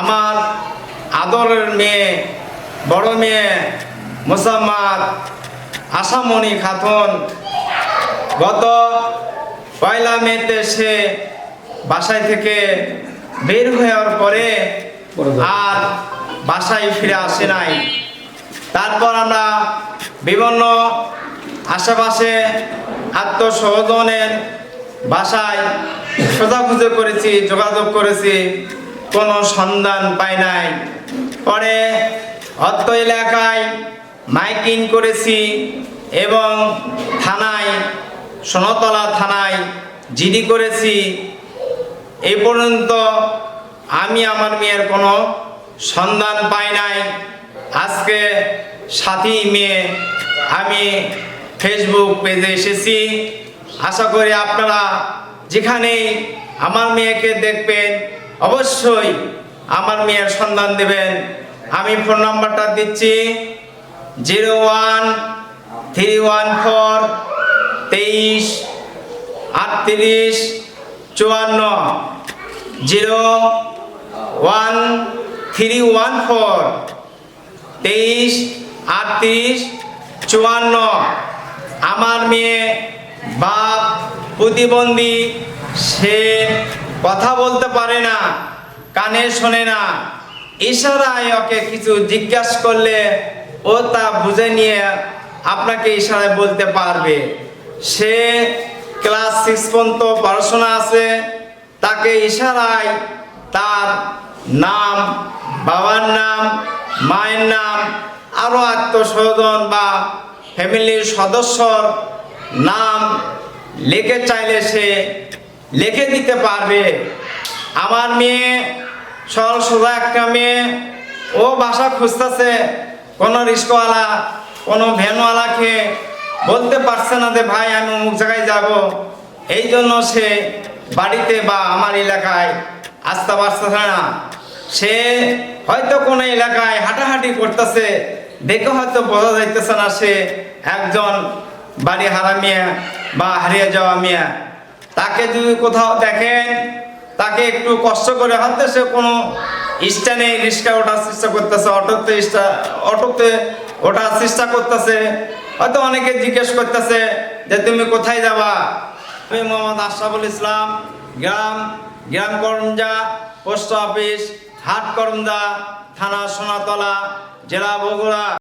আমার আদরের মেয়ে, বড় মেয়ে মোসাম্মদ আশামণি খাতুন। গত পয়লা মেতে সে বাসায় থেকে বের হওয়ার পরে আর বাসায় ফিরে আসে নাই। তারপর আমরা বিভিন্ন আশেপাশে আত্মসহজনের বাসায় খোঁজাখুঁজি করেছি, যোগাযোগ করেছি। কোনো সন্ধান পাই নাই। পরে অত্র এলাকায় মাইকিং করেছি এবং থানায়, সোনতলা থানায় জিডি করেছি। এ পর্যন্ত আমি আমার মেয়ের কোনো সন্ধান পাই নাই। আজকে সাথী মেয়ে আমি ফেসবুক পেজে এসেছি। আশা করি আপনারা যেখানেই আমার মেয়েকে দেখবেন অবশ্যই আমার মেয়ের সন্ধান দেবেন। আমি ফোন নাম্বারটা দিচ্ছি zero one three one four তেইশ আটত্রিশ চুয়ান্ন। Zero one three one four তেইশ আটত্রিশ চুয়ান্ন। আমার মেয়ে বাপ, প্রতিবন্ধী, সে কথা বলতে পারে না, কানে শোনে না। ইশারায় ওকে কিছু জিজ্ঞাসা করলে ও তা বুঝে নিয়ে আপনাকে ইশারায় বলতে পারবে। সে ক্লাস সিক্স পর্যন্ত পড়াশোনা আছে, তাকে ইশারায় তার নাম, বাবার নাম, মায়ের নাম আরও আত্মস্বজন বা ফ্যামিলির সদস্যর নাম লিখে চাইলে সে লিখে দিতে পারবে। আমার মেয়ে সরল সোজা একটা মেয়ে, ও বাসা খুঁজতেছে, কোনো রিস্কওয়ালা, কোনো ভ্যানওয়ালাকে। বলতে পারছে না যে, ভাই, আমি অমুক জায়গায় যাব। এই জন্য সে বাড়িতে বা আমার এলাকায় আসতে পারতেছে না। সে হয়তো কোনো এলাকায় হাঁটাহাঁটি করতেছে, দেখে হয়তো বোঝা যাইতেছে না সে একজন বাড়ি হারা মিয়া বা হারিয়ে যাওয়া মিয়া। তাকে যদি কোথাও দেখেন, তাকে একটু কষ্ট করে হয়তো সে কোনো স্ট্যান্ডে রিক্সা ওঠার চেষ্টা করতেছে, অটোতে অটোতে ওঠার চেষ্টা করতেছে। হয়তো অনেকে জিজ্ঞেস করতেছে যে, তুমি কোথায় যাবা? আমি মোহাম্মদ আশরাফুল ইসলাম, গ্রাম গ্রাম করঞ্জা পোস্ট অফিস, হাট করঞ্জা থানা সোনাতলা, জেলা বগুড়া।